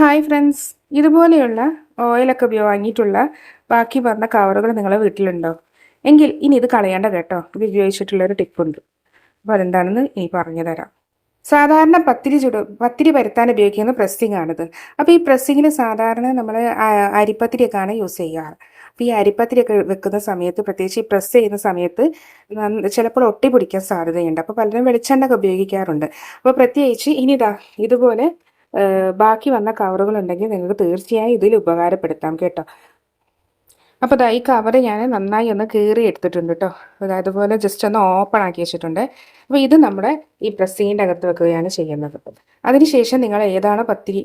Hi friends. ഇതുപോലെയുള്ള ഓയിലൊക്കെ വാങ്ങിയിട്ടുള്ള ബാക്കി പറഞ്ഞ കവറുകൾ നിങ്ങളെ വീട്ടിലുണ്ടോ? എങ്കിൽ ഇനി ഇത് കളയേണ്ട കേട്ടോ. ഇത് ഉപയോഗിച്ചിട്ടുള്ളൊരു ടിപ്പുണ്ട് അപ്പോൾ അതെന്താണെന്ന് ഇനി പറഞ്ഞു തരാം. സാധാരണ പത്തിരി ചുട പത്തിരി പരത്താൻ ഉപയോഗിക്കുന്ന പ്രസ്സിംഗ് ആണിത്. അപ്പോൾ ഈ പ്രസ്സിങ്ങിന് സാധാരണ നമ്മൾ അരിപ്പത്തിരിയൊക്കെയാണ് യൂസ് ചെയ്യാറ്. അപ്പോൾ ഈ അരിപ്പത്തിരിയൊക്കെ വെക്കുന്ന സമയത്ത് പ്രത്യേകിച്ച് ഈ പ്രസ് ചെയ്യുന്ന സമയത്ത് ചിലപ്പോൾ ഒട്ടി പിടിക്കാൻ സാധ്യതയുണ്ട്. അപ്പോൾ പലരും വെളിച്ചെണ്ണ ഒക്കെ ഉപയോഗിക്കാറുണ്ട്. അപ്പോൾ പ്രത്യേകിച്ച് ഇനി ഇതാ ഇതുപോലെ ബാക്കി വന്ന കവറുകൾ ഉണ്ടെങ്കിൽ നിങ്ങൾക്ക് തീർച്ചയായും ഇതിൽ ഉപകാരപ്പെടുത്താം കേട്ടോ. അപ്പോൾ ഇതാ ഈ കവർ ഞാൻ നന്നായി ഒന്ന് കീറി എടുത്തിട്ടുണ്ട് കേട്ടോ. അതുപോലെ ജസ്റ്റ് ഒന്ന് ഓപ്പൺ ആക്കി വെച്ചിട്ടുണ്ട്. അപ്പോൾ ഇത് നമ്മുടെ ഈ പ്രസീന്റെ അകത്ത് വെക്കുകയാണ് ചെയ്യുന്നത്. അതിനുശേഷം നിങ്ങൾ ഏതാണ് പത്തിരി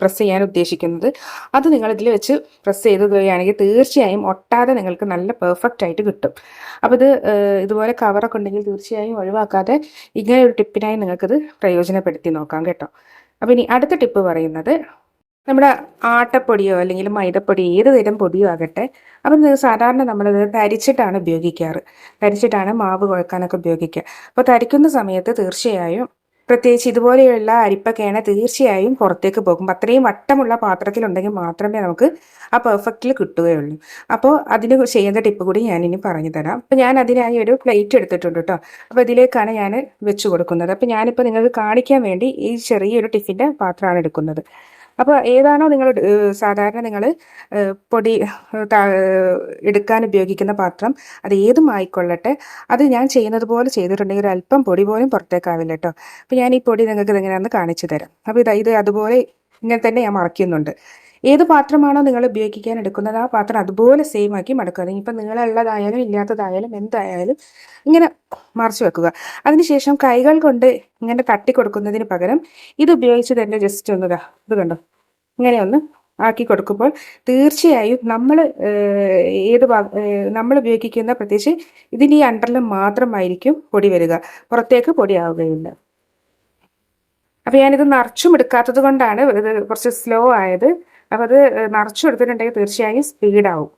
പ്രസ് ചെയ്യാൻ ഉദ്ദേശിക്കുന്നത്. അത് നിങ്ങൾ ഇതിൽ വെച്ച് പ്രസ് ചെയ്ത് തരികയാണെങ്കിൽ തീർച്ചയായും ഒട്ടാതെ നിങ്ങൾക്ക് നല്ല പെർഫെക്റ്റ് ആയിട്ട് കിട്ടും. അപ്പോൾ ഇത് ഇതുപോലെ കവറൊക്കെ ഉണ്ടെങ്കിൽ തീർച്ചയായും ഒഴിവാക്കാതെ ഇങ്ങനെ ഒരു ടിപ്പിനായി നിങ്ങൾക്കിത് പ്രയോജനപ്പെടുത്തി നോക്കാം കേട്ടോ. അപ്പോൾ ഇനി അടുത്ത ടിപ്പ് പറയുന്നത് നമ്മുടെ ആട്ടപ്പൊടിയോ അല്ലെങ്കിൽ മൈദപ്പൊടി ഏത് തരം പൊടിയോ ആകട്ടെ അപ്പം സാധാരണ നമ്മളത് തരിച്ചിട്ടാണ് ഉപയോഗിക്കാറ്. തരിച്ചിട്ടാണ് മാവ് കുഴക്കാനൊക്കെ ഉപയോഗിക്കുക. അപ്പോൾ തരിക്കുന്ന സമയത്ത് തീർച്ചയായും പ്രത്യേകിച്ച് ഇതുപോലെയുള്ള അരിപ്പക്കേണ തീർച്ചയായും പുറത്തേക്ക് പോകും അത്രയും വട്ടമുള്ള പാത്രത്തിലുണ്ടെങ്കിൽ മാത്രമേ നമുക്ക് ആ പെർഫെക്റ്റിൽ കിട്ടുകയുള്ളൂ. അപ്പോൾ അതിന് ചെയ്യുന്ന ടിപ്പ് കൂടി ഞാൻ ഇനി പറഞ്ഞു തരാം. അപ്പോൾ ഞാൻ അതിനായി ഒരു പ്ലേറ്റ് എടുത്തിട്ടുണ്ട് കേട്ടോ. അപ്പോൾ ഇതിലേക്കാണ് ഞാൻ വെച്ച് കൊടുക്കുന്നത്. അപ്പോൾ ഞാനിപ്പോൾ നിങ്ങൾക്ക് കാണിക്കാൻ വേണ്ടി ഈ ചെറിയൊരു ടിഫിന്റെ പാത്രമാണ് എടുക്കുന്നത്. അപ്പോൾ ഏതാണോ നിങ്ങൾ സാധാരണ നിങ്ങൾ പൊടി എടുക്കാൻ ഉപയോഗിക്കുന്ന പാത്രം അത് ഏതും ആയിക്കൊള്ളട്ടെ അത് ഞാൻ ചെയ്യുന്നത് പോലെ ചെയ്തിട്ടുണ്ടെങ്കിൽ ഒരു അല്പം പൊടി പോലും പുറത്തേക്കാവില്ല കേട്ടോ അപ്പോൾ ഞാൻ ഈ പൊടി നിങ്ങൾക്ക് ഇതെങ്ങനെയാണെന്ന് കാണിച്ചു തരാം. അപ്പോൾ ഇത് ഇത് അതുപോലെ ഇങ്ങനെ തന്നെ ഞാൻ മറക്കുന്നുണ്ട് ഏത് പാത്രമാണോ നിങ്ങൾ ഉപയോഗിക്കാൻ എടുക്കുന്നത് ആ പാത്രം അതുപോലെ സെയിം ആക്കി മടക്കുക. ഇപ്പം നിങ്ങളുള്ളതായാലും ഇല്ലാത്തതായാലും എന്തായാലും ഇങ്ങനെ മറച്ചു വെക്കുക. അതിനുശേഷം കൈകൾ കൊണ്ട് ഇങ്ങനെ തട്ടി കൊടുക്കുന്നതിന് പകരം ഇത് ഉപയോഗിച്ച് തന്നെ ജസ്റ്റ് ഒന്ന് ഇത് കണ്ടോ? ഇങ്ങനെ ഒന്ന് ആക്കി കൊടുക്കുമ്പോൾ തീർച്ചയായും നമ്മൾ ഏത് നമ്മൾ ഉപയോഗിക്കുന്ന പ്രത്യേകിച്ച് ഇതിന്റെ ഈ അണ്ടറിൽ മാത്രമായിരിക്കും പൊടി വരിക. പുറത്തേക്ക് പൊടിയാവുകയില്ല അപ്പോൾ ഞാനിത് നിറച്ചും എടുക്കാത്തത് കൊണ്ടാണ് ഇത് കുറച്ച് സ്ലോ ആയത്. അപ്പോൾ അത് നിറച്ചും എടുത്തിട്ടുണ്ടെങ്കിൽ തീർച്ചയായും സ്പീഡാവും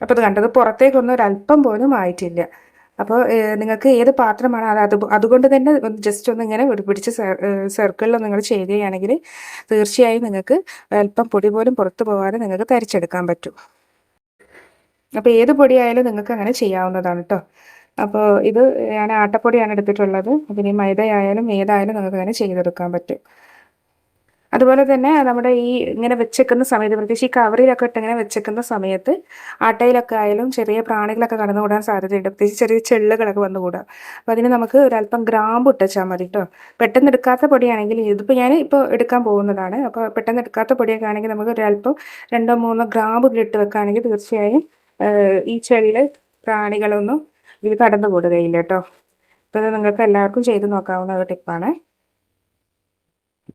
അപ്പോൾ അത് കണ്ടത് പുറത്തേക്കൊന്നും ഒരല്പം പോലും ആയിട്ടില്ല. അപ്പോൾ നിങ്ങൾക്ക് ഏത് പാത്രമാണ് അത് അത് അതുകൊണ്ട് തന്നെ ജസ്റ്റ് ഒന്ന് ഇങ്ങനെ പിടിച്ച് സർക്കിളിൽ നിങ്ങൾ ചെയ്യുകയാണെങ്കിൽ തീർച്ചയായും നിങ്ങൾക്ക് അല്പം പൊടി പോലും പുറത്തു പോകാതെ നിങ്ങൾക്ക് തരിച്ചെടുക്കാൻ പറ്റും. അപ്പോൾ ഏത് പൊടിയായാലും നിങ്ങൾക്ക് അങ്ങനെ ചെയ്യാവുന്നതാണ് കേട്ടോ അപ്പോൾ ഇത് ഞാൻ ആട്ടപ്പൊടിയാണ് എടുത്തിട്ടുള്ളത്. അതിന് മൈദയായാലും ഏതായാലും നിങ്ങൾക്ക് അങ്ങനെ ചെയ്തെടുക്കാൻ പറ്റും. അതുപോലെ തന്നെ നമ്മുടെ ഈ ഇങ്ങനെ വെച്ചേക്കുന്ന സമയത്ത് പ്രത്യേകിച്ച് ഈ കവറിലൊക്കെ ഇട്ട് ഇങ്ങനെ വെച്ചേക്കുന്ന സമയത്ത് ആട്ടയിലൊക്കെ ആയാലും ചെറിയ പ്രാണികളൊക്കെ കടന്നുകൂടാൻ സാധ്യതയുണ്ട്. പ്രത്യേകിച്ച് ചെറിയ ചെള്ളുകളൊക്കെ വന്നുകൂടാം. അപ്പം അതിന് നമുക്ക് ഒരല്പം ഗ്രാമ്പ് ഇട്ടാൽ മതി കേട്ടോ പെട്ടെന്ന് എടുക്കാത്ത പൊടിയാണെങ്കിൽ ഇതിപ്പോൾ ഞാൻ ഇപ്പോൾ എടുക്കാൻ പോകുന്നതാണ്. അപ്പോൾ പെട്ടെന്ന് എടുക്കാത്ത പൊടിയൊക്കെ ആണെങ്കിൽ നമുക്ക് ഒരല്പം രണ്ടോ മൂന്നോ ഗ്രാമ്പ് ഇട്ട് വെക്കുകയാണെങ്കിൽ തീർച്ചയായും ഈ ചെള്ള് പ്രാണികളൊന്നും ഇത് കടന്നു കൂടുകയില്ല കേട്ടോ. അപ്പോൾ ഇത് നിങ്ങൾക്ക് എല്ലാവർക്കും ചെയ്ത് നോക്കാവുന്ന ഒരു ടിപ്പാണ്.